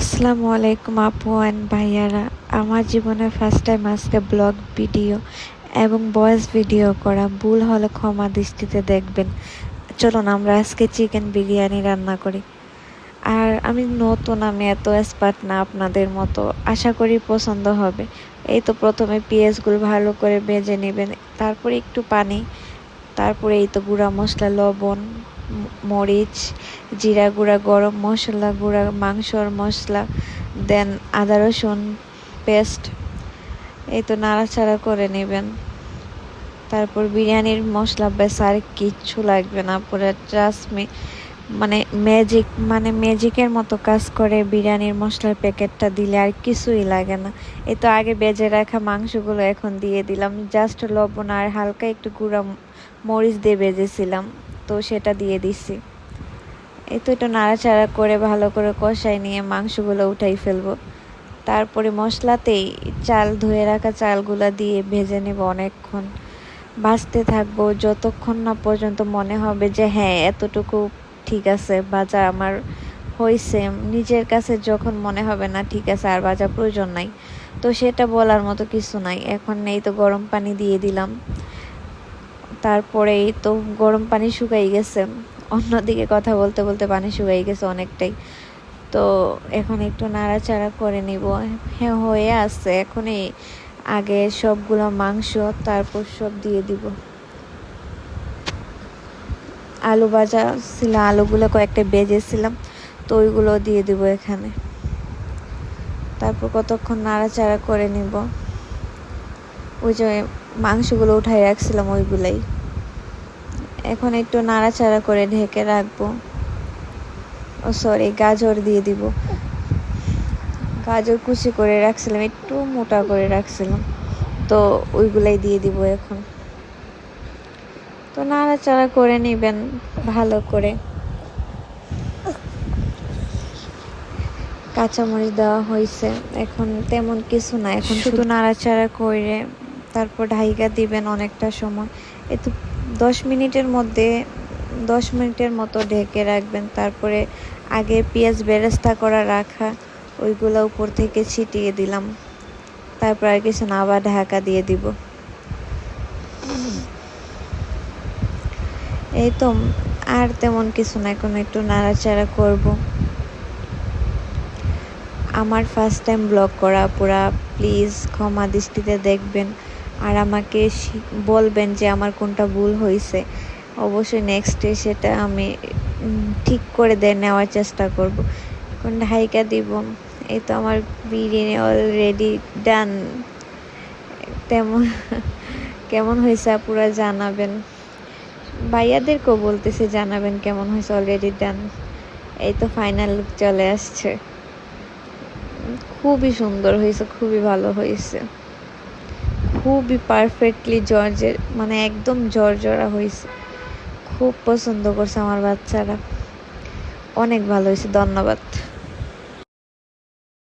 আসসালামু আলাইকুম আপু অ্যান্ড ভাইয়ারা। আমার জীবনের ফার্স্ট টাইম আজকে ব্লগ ভিডিও এবং ভয়েস ভিডিও করা। ভুল হলে ক্ষমা দৃষ্টিতে দেখবেন। চলুন, আমরা আজকে চিকেন বিরিয়ানি রান্না করি। আর আমি নতুন, আমি এত এক্সপার্ট না আপনাদের মতো। আশা করি পছন্দ হবে। এই তো প্রথমে পেঁয়াজগুলো ভালো করে ভেজে নেবেন। তারপরে একটু পানি। তারপরে এই তো গুঁড়া মশলা, লবণ মরিচ, জিরা গুঁড়া, গরম মশলা গুঁড়া, মাংসর মশলা, দেন আদা রসুন পেস্ট। এই তো নাড়াচাড়া করে নেবেন। তারপর বিরিয়ানির মশলা বেশ আর কিচ্ছু লাগবে না। পুরো মি মানে ম্যাজিক মানে ম্যাজিকের মতো কাজ করে বিরিয়ানির মশলার প্যাকেটটা দিলে আর কিছুই লাগে না। এই তো আগে বেজে রাখা মাংসগুলো এখন দিয়ে দিলাম। জাস্ট লবণ আর হালকা একটু গুঁড়া মরিচ দিয়ে বেজেছিলাম তো সেটা দিয়ে দিছি। এই তো একটু নাড়াচাড়া করে ভালো করে কষাই নিয়ে মাংসগুলো উঠাই ফেলব। তারপরে মশলাতেই চাল ধুয়ে রাখা চালগুলো দিয়ে ভেজে নেব অনেকক্ষণ। ভাজতে থাকব যতক্ষণ না পর্যন্ত মনে হবে যে হ্যাঁ এতটুকু ঠিক আছে বাজা আমার হয়েছে নিজের কাছে যখন মনে হবে না ঠিক আছে, আর বাজা প্রয়োজন নাই। তো সেটা বলার মতো কিছু নাই। এখন এই তো গরম পানি দিয়ে দিলাম। তারপরে এই তো গরম পানি শুকাই গেছে। অন্যদিকে কথা বলতে বলতে পানি শুকাই গেছে অনেকটাই। তো এখন একটু নাড়াচাড়া করে নিব। হ্যাঁ হয়ে আসছে এখন এই আগে সবগুলো মাংস, তারপর সব দিয়ে দিব। আলু ভাজা ছিল, আলুগুলো কয়েকটা বেজেছিলাম তো ওইগুলো দিয়ে দিব এখানে। তারপর কতক্ষণ নাড়াচাড়া করে নিব। ওই যে মাংসগুলো উঠাই রাখছিলাম, ওইগুলাই। এখন একটু নাড়াচাড়া করে ঢেকে রাখব। ও সরি গাজর দিয়ে দিব। গাজর কুচি করে রাখছিলাম একটু মোটা করে রাখছিলাম। তো ওইগুলাই দিয়ে দিব এখন। তো নাড়াচাড়া করে নেবেন ভালো করে। কাঁচামরিচ দেওয়া হয়েছে। এখন তেমন কিছু না এখন শুধু নাড়াচাড়া করে তারপর ঢাইকা দিবেন অনেকটা সময়। এ তো দশ মিনিটের মধ্যে, দশ মিনিটের মতো ঢেকে রাখবেন। তারপরে আগে পেঁয়াজ বেরেস্তা করা রাখা, ওইগুলো উপর থেকে ছিটিয়ে দিলাম। তারপর আর কিছু না, আবার ঢাকা দিয়ে দিব। এই তো, আর তেমন কিছু না, এখন একটু নাড়াচাড়া করব। আমার ফার্স্ট টাইম ব্লগ করা, পুরা প্লিজ ক্ষমা দৃষ্টিতে দেখবেন। আর আমাকে বলবেন যে আমার কোনটা ভুল হয়েছে অবশ্যই নেক্সটে সেটা আমি ঠিক করে দিয়ে নেওয়ার চেষ্টা করব। এখন ঢাইকা দিব? এই তো আমার বিরিয়ানি অলরেডি ডান তেমন, কেমন হয়েছে আপুরা জানাবেন। ভাইয়াদেরকেও বলতেছে জানাবেন কেমন হয়েছে অলরেডি ডান এই তো ফাইনাল লুক চলে আসছে। খুবই সুন্দর হয়েছে খুবই ভালো হয়েছে খুবই পারফেক্টলি জর্জের মানে একদম জর্জরা হয়েছে খুব পছন্দ করছে আমার বাচ্চারা। অনেক ভালো হয়েছে ধন্যবাদ।